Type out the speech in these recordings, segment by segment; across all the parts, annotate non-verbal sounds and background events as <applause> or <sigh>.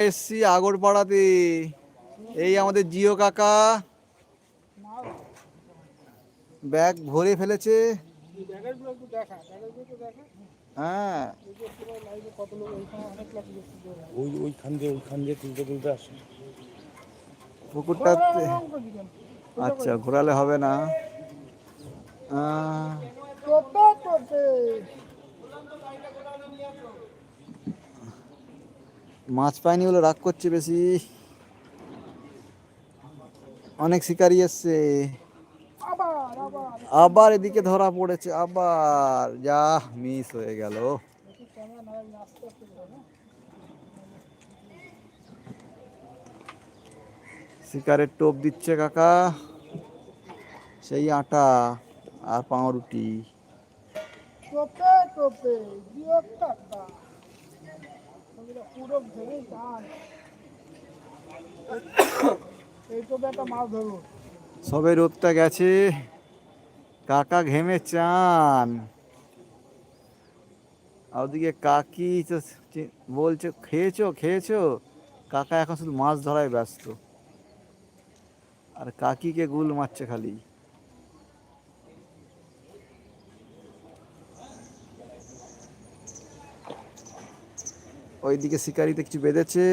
এসছি আগরপাড়াতে। এই আমাদের জিও কাকা। ব্যাগ ভরে ফেলেছে। হ্যাঁ। ওই ওইখান দিয়ে ওইখান দিয়ে তুলতে তুলতে আসে। কেন? আচ্ছা ঘোরালে হবে না আহ, টোপে টোপে মাছ পায়নি বলে রাগ করছে বেশি। অনেক শিকারি এসছে। আবার এদিকে ধরা পড়েছে, আবার। যা মিস হয়ে গেল। শিকারের টোপ দিচ্ছে কাকা। সেই আটা আর পাউরুটি। টোপে টোপে জিও টাকা ওগুলো পুরো ভেবে যান এই টোপে একটা মাছ ধরবো সবে রোদটা গেছে। কাকা ঘেমে চান। ওদিকে কাকি তো বলছে, খেয়েছো খেয়েছো? কাকা এখন শুধু মাছ ধরায় ব্যস্ত। আর কাকিকে গুল মারছে খালি। ওইদিকে শিকারিতে কিছু বেঁধেছে।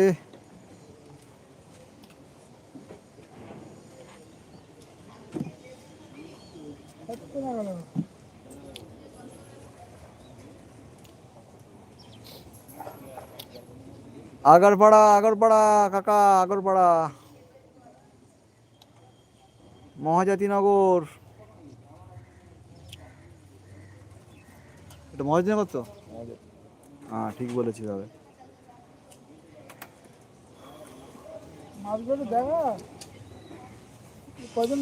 আগরপাড়া আগরপাড়া কাকা আগরপাড়া। মহাজাতিনগর। এটা মহাজাতিনগর তো? হ্যাঁ ঠিক বলেছি তবে মাছগুলো দেখা। কজন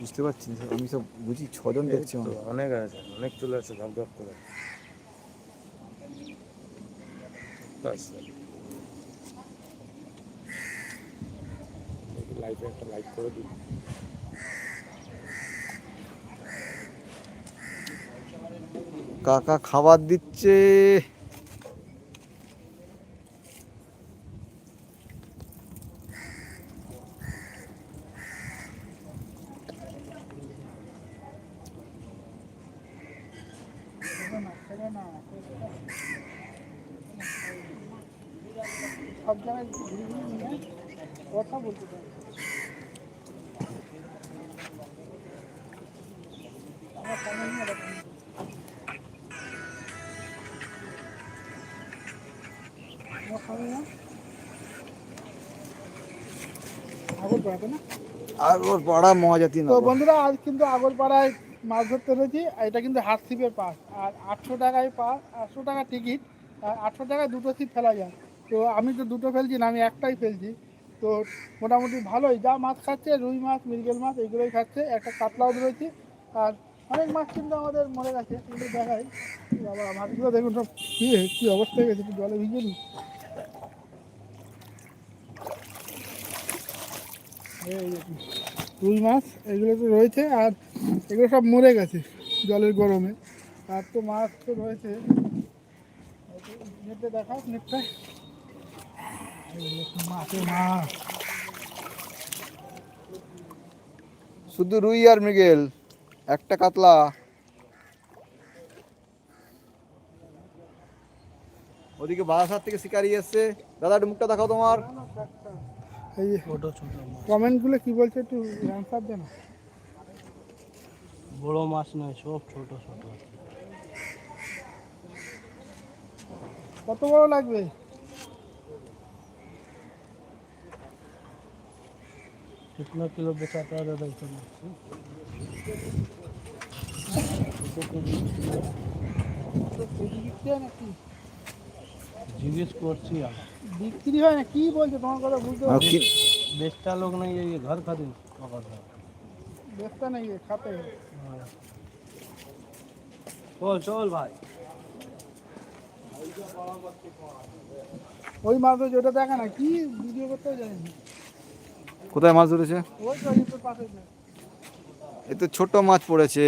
বুঝতে পারছি না, আমি সব বুঝি ছজন দেখছি অনেক আছে অনেক চলে আসে ধপ ধপ করে। একটা লাইক করে দিই। কাকা খাবার দিচ্ছে। সব জায়গায় ঘুরে ঘুরে নিয়ে কথা বলতে পারে আমার সামনে নিয়ে রাখুন। আমার আগর পাড়াতে না আগরপাড়া তো বন্ধুরা আজ কিন্তু আগরপাড়ায় মাছ ধরতে রয়েছি আর এটা কিন্তু হাত ছিপের পাস আর আটশো টাকায় পাস আটশো টাকা টিকিট, আর আটশো টাকায় দুটো ছিপ ফেলা যায়। তো আমি তো দুটো ফেলছি না, আমি একটাই ফেলছি। তো মোটামুটি ভালোই, যা মাছ খাচ্ছে, রুই মাছ, মৃগেল মাছ, এগুলোই খাচ্ছে, একটা কাতলাও রয়েছে আর অনেক মাছ কিন্তু আমাদের মরে গেছে কিন্তু দেখাই। বাবা, মাছগুলো দেখুন সব কী কী অবস্থা হয়ে গেছে, একটু জলে ভিজে নি এই। রুই মাছ, এগুলো তো রয়েছে, আর এগুলো সব মরে গেছে জলের গরমে। আর তো মাছ তো রয়েছে। নেটে দেখা নেটটা। মাছে মাছ শুধু রুই আর মৃগেল, একটা কাতলা। ওদিকে বারাসাত থেকে শিকারি এসছে। দাদা, একটু মুখটা দেখাও তোমার। এই কমেন্টগুলো কি বলছে একটু অ্যান্সার দেন বড় মাছ নয় সব ছোট ছোট কত বড় লাগবে कितना किलो बेचाता है दादा इसमें তো কেজি বিক্রি হয় নাকি জিজ্ঞেস করছি আমি বিক্রি হয় না কি বলছে? তোমার কথা বুঝতে পারছি বেশটা লোক নাই এই ঘর খাতে বেশটা নাই খাতে। চল চল ভাই। ওই মাছ ধরছে ওটা দেখা না কি ভিডিও করতে জানি কোথায় মাছ ধরেছে? এতো পাশে। ছোট মাছ পড়েছে।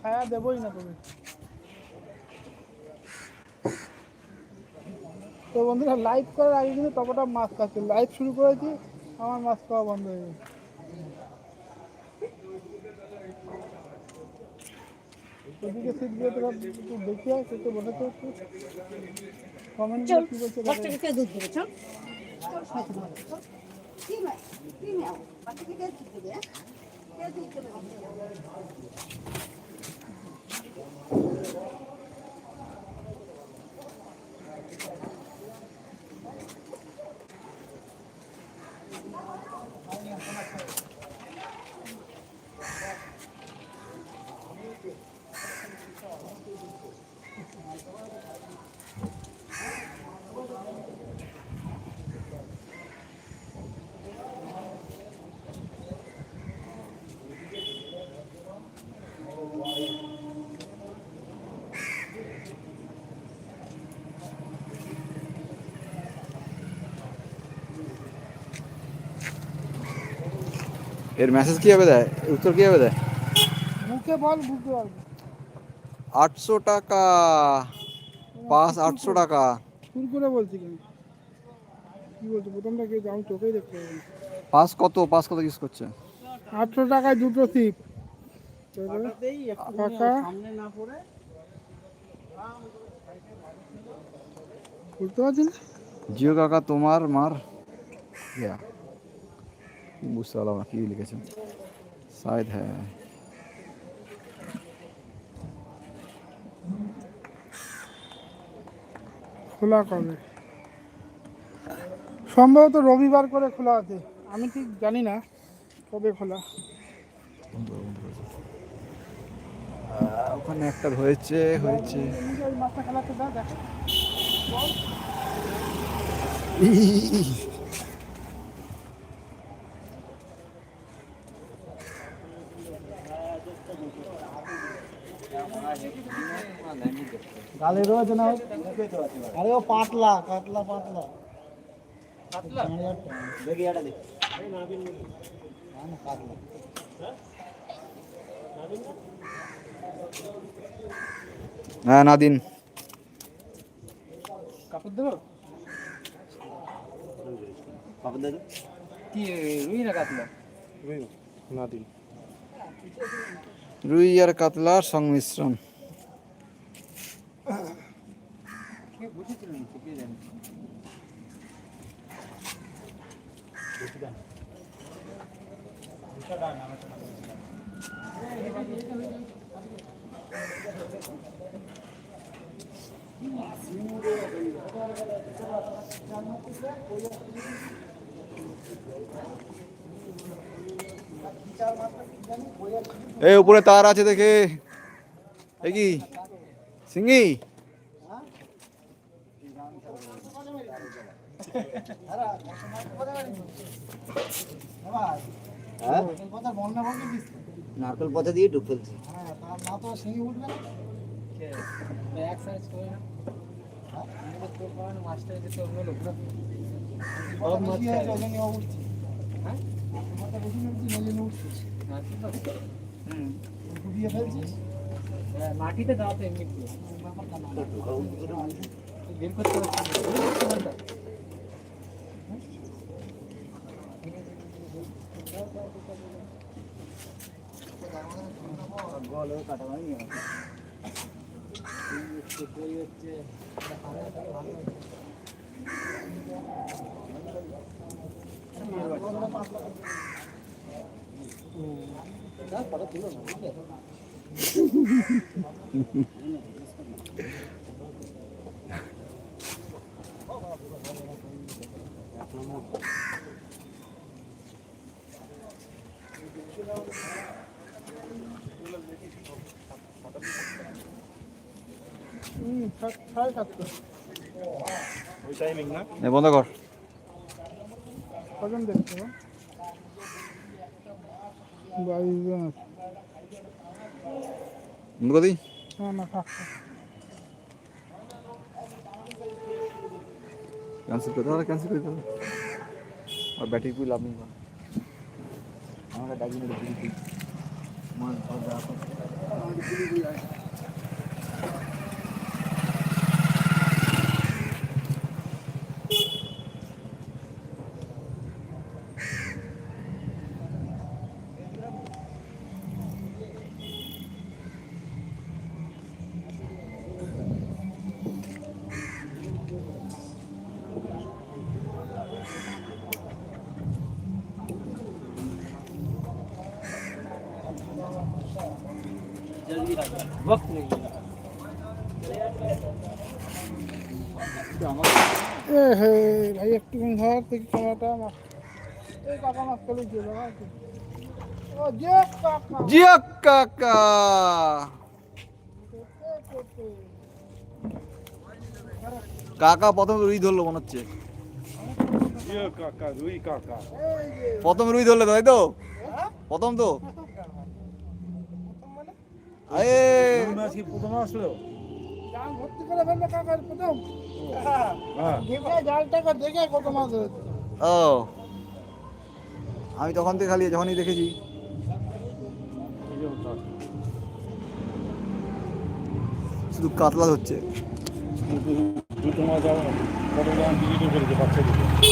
ছায়া দেবই না তুমি তো বন্ধুরা লাইভ করার আগে কিন্তু ততটা মাছ খাচ্ছে লাইভ শুরু করেছি আমার মাছ খাওয়া বন্ধ হয়ে গেছে ওদিকে সিট দিয়ে তো একটু দেখি আয় একটু বসে তো একটু কমেন্ট চল কি বলছে দশ। টাকা দুধ দেবে চল কি কি এর মেসেজ কীভাবে দেয়? উত্তর কীভাবে দেয়? মুখে বল বুঝতে পারব। আটশো টাকা। পাঁচ আটশো টাকা। শুরু করে বলছি কেন? কি বলছো? প্রথমটা কি আমি চোখেই দেখতে পাবো। পাঁচ কত? পাঁচ কত ইউজ করছে? আটশো টাকায় দুটো সিপ কাকা বুঝতে পারছি না? জিও কাকা তোমার মার। ইয়া। বুঝতে পারলাম না কি লিখেছে শায়দ হ্যাঁ। খোলা কবে? সম্ভবত রবিবার করে খোলা আছে। আমি ঠিক জানি না কবে খোলা। ওখানে একটা হয়েছে হয়েছে। খেলাতে গালে রয়েছে না আরে ও পাতলা কাতলা পাতলা। হ্যাঁ নাদিন। কাপড় দেবো? কি রুই না কাতলা? না দিন রুই আর কাতলার সংমিশ্রণ। এই উপরে তার আছে দেখে কি সিঙ্গি নারকেল পথে দিয়ে ডুব ফেলছি। মাটিতে দাও তো এমনি বের করতে পারছি হুম সাড়ে সাতটা এ বন্ধ কর। কজন হবে বাইশ জন। আছে বন্ধ করে দিই না না থাক। ক্যান্সেল করতে হবে ক্যান্সেল করতে হবে আর ব্যাটারি পুই লাভ নেই। আমাকে ডাকি থেকে এই কাকা মাছ চলে গিয়ে বাবা ও যে কাকা। কাকা। কাকা প্রথম রুই ধরলো মনে হচ্ছে। কাকা রুই কাকা। প্রথম রুই ধরলে তো, তাই তো? প্রথম তো? প্রথম আসলো? ভর্তি করে ফেলবে কাকার প্রথম। হ্যাঁ। দেখে জালটাকে দেখে কত মাছ ও। আমি তখন থেকে খালি যখনই দেখেছি। শুধু কাতলা হচ্ছে দুটো মাছ আমার কত দাম বিক্রি বাচ্চাদের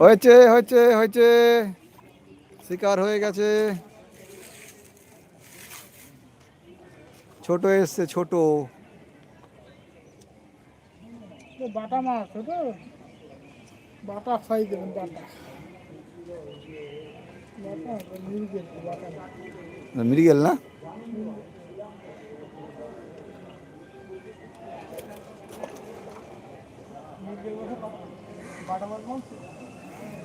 হয়েছে হয়েছে হয়েছে। শিকার হয়ে গেছে। ছোট এসছে ছোট। বাটা মাছ তো বাটা খাই দেবেন বাটা। বাটা মির্গেল বাটা মাছ। মিরিগেল না? বাটা মাছ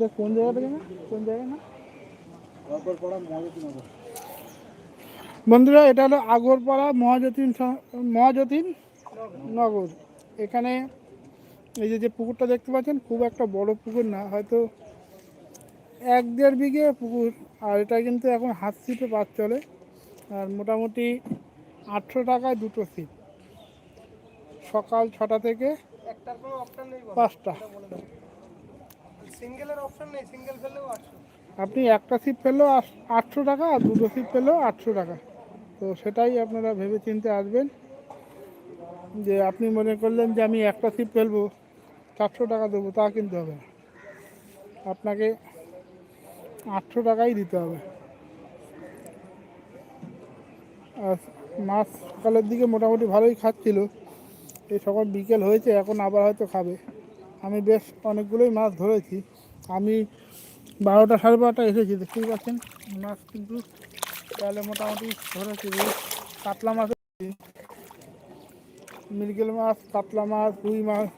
দেখ কোন জায়গাটা কোন জায়গা না বন্ধুরা এটা হলো আগরপাড়া মহাযতীন স- মহাযতীন নগর। এখানে এই যে যে পুকুরটা দেখতে পাচ্ছেন খুব একটা বড় পুকুর না হয়তো এক দেড় বিঘে পুকুর আর এটা কিন্তু এখন হাত ছিপে পাত চলে। আর মোটামুটি আটশো টাকায় দুটো সিট সকাল ছটা থেকে একটার কোনো অপশন নেই পাঁচটা। সিঙ্গেলের নেই আপনি একটা সিট পেলেও আটশো টাকা, আর দুটো সিট পেলেও আটশো টাকা। তো সেটাই আপনারা ভেবে চিন্তে আসবেন যে আপনি মনে করলেন যে আমি একটা সিট ফেলব, চারশো টাকা দেবো, তা কিনতে হবে না। আপনাকে আটশো টাকাই দিতে হবে। আর মাছ সকালের দিকে মোটামুটি ভালোই খাচ্ছিল, এই সকাল বিকেল হয়েছে, এখন আবার হয়তো খাবে। আমি বেশ অনেকগুলোই মাছ ধরেছি। আমি বারোটা সাড়ে বারোটা এসেছি, দেখতেই পাচ্ছেন? মাছ কিন্তু তাহলে মোটামুটি ধরেছি কাতলা মাছ মৃগেল মাছ, কাতলা মাছ, রুই মাছ,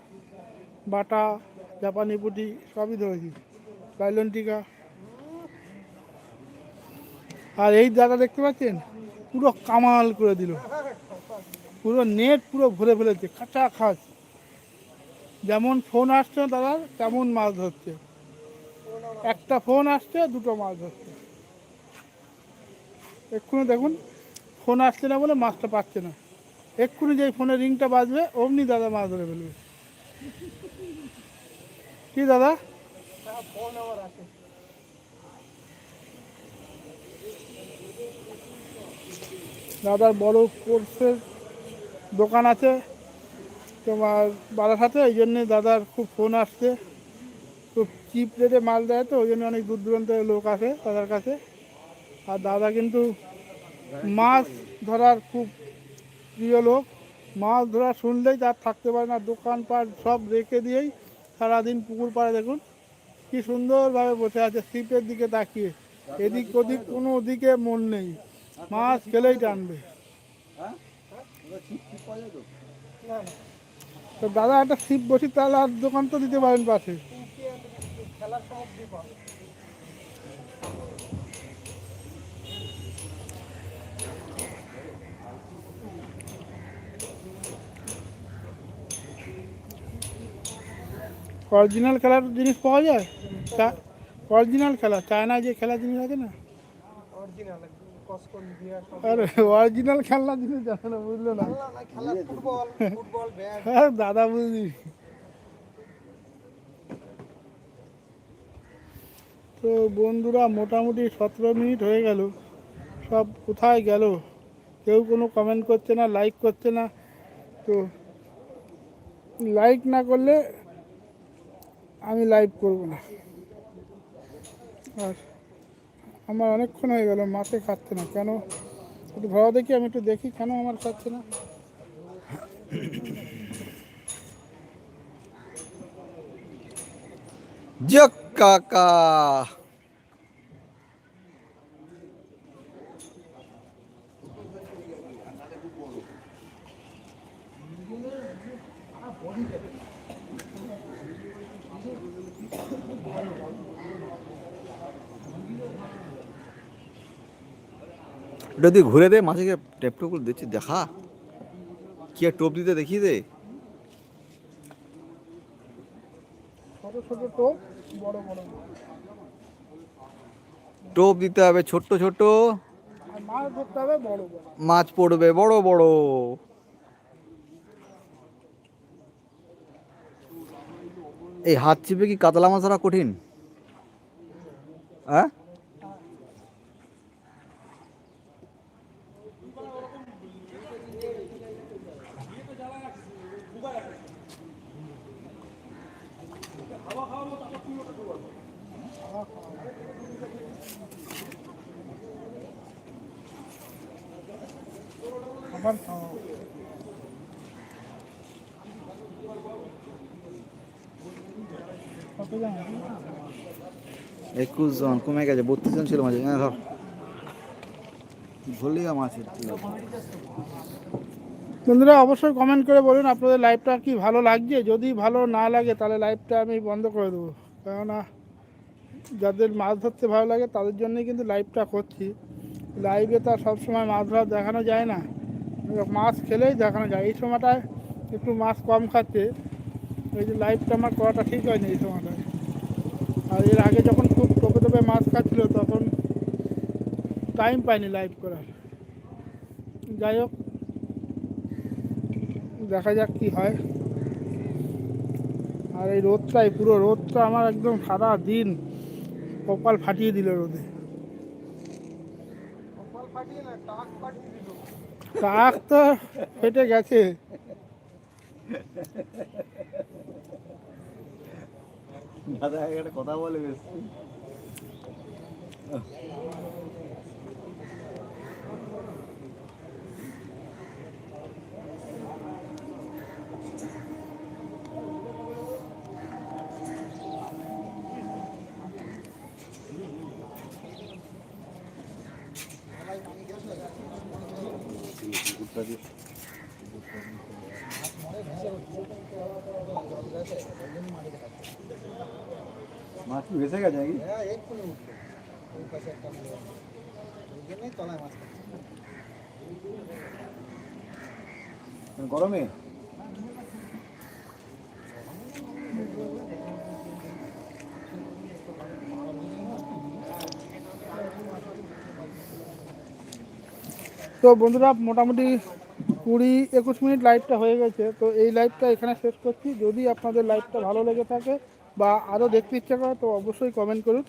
বাটা, জাপানি পুঁটি সবই ধরেছি। লাইলন্টিকা আর এই দাদা দেখতে পাচ্ছেন? পুরো কামাল করে দিল। পুরো নেট পুরো ভরে ফেলেছে, খাঁচা খাচ। যেমন ফোন আসছে দাদা, তেমন মাছ ধরছে। একটা ফোন আসছে, দুটো মাছ ধরছে। এক্ষুনি দেখুন, ফোন আসছে না বলে মাছটা পাচ্ছে না। এক্ষুনি যেই ফোনের রিংটা বাজবে, অমনি দাদা মাছ ধরে ফেলবে। কি দাদা? দাদার বড় কোর্সের দোকান আছে। তোমার বারাসাতে ওই জন্যে দাদার খুব ফোন আসছে। খুব চিপ রেটে মাল দেয় তো, ওই জন্য অনেক দূর দূরান্তের লোক আসে দাদার কাছে। আর দাদা কিন্তু মাছ ধরার খুব প্রিয় লোক। মাছ ধরা শুনলেই তার থাকতে পারে না, দোকানপাট সব রেখে দিয়েই সারাদিন পুকুর পাড়ে দেখুন। কি সুন্দরভাবে বসে আছে ছিপের দিকে তাকিয়ে। এদিক ওদিক কোনো দিকে মন নেই। মাছ খেলেই টানবে। তো দাদা, একটা ছিপ বসি তাহলে আর দোকান তো দিতে পারেন পাশে। অরিজিনাল খেলার জিনিস পাওয়া যায়? অরিজিনাল খেলা চায়নায় যে খেলার জিনিস আছে না? আরে অরিজিনাল খেলনা জিনিস জানো না বুঝলো না? <laughs> হ্যাঁ দাদা বুঝলি। তো বন্ধুরা মোটামুটি সতেরো মিনিট হয়ে গেল। সব কোথায় গেল? কেউ কোনো কমেন্ট করছে না লাইক করছে না। তো লাইক না করলে আমি লাইভ করব না। আর আমার অনেকক্ষণ হয়ে গেল মাছে খাচ্ছে না। কেন? একটু ধরা দেখি, আমি একটু দেখি কেন আমার খাচ্ছে না। কাকা। এটা দিয়ে ঘুরে দে মাঝে টেপ টেপ দিচ্ছি দেখা। কি আর টোপ দিতে দেখি দে। টোপ দিতে হবে ছোট্ট ছোট্ট। মাছ পড়বে বড় বড়। এই হাত চিপে কি কাতলা মাছ ধরা কঠিন? হ্যাঁ আবার আছে? একুশ জন কমে গেছে বত্রিশ জন ছিল মাঝে হ্যাঁ ধর ভলিয়া মাছের বন্ধুরা অবশ্যই কমেন্ট করে বলুন আপনাদের লাইভটা কি ভালো লাগছে? যদি ভালো না লাগে তাহলে লাইভটা আমি বন্ধ করে দেবো। কেননা যাদের মাছ ধরতে ভালো লাগে তাদের জন্যই কিন্তু লাইভটা করছি। লাইভে তো সবসময় মাছ ধরা দেখানো যায় না। মাছ খেলেই দেখানো যায়। এই সময়টায় একটু মাছ কম খাচ্ছে। এই যে লাইভটা আমার করাটা ঠিক হয়নি এই সময়টায়। আর এর আগে যখন খুব টোপে টোপে মাছ খাচ্ছিল, তখন টাইম পাইনি লাইভ করার। যাই হোক, দেখা যাক কি হয়। আর এই রোদটাই, পুরো রোদটা আমার একদম সারা দিন কপাল ফাটিয়ে দিল রোদে। কাক তো ফেটে গেছে। দাদা একটা কথা বলে বেশ। মাছ কি ভেসে গেছে নাকি? হ্যাঁ এক্ষুনি উঠল ওই পাশে একটা মেয়ে ওই জন্যই তলায় মাছ গরমে তো বন্ধুরা, মোটামুটি কুড়ি একুশ মিনিট লাইভটা হয়ে গেছে। তো এই লাইভটা এখানে শেষ করছি। যদি আপনাদের লাইভটা ভালো লেগে থাকে বা আরও দেখতে ইচ্ছা করে, তো অবশ্যই কমেন্ট করুন।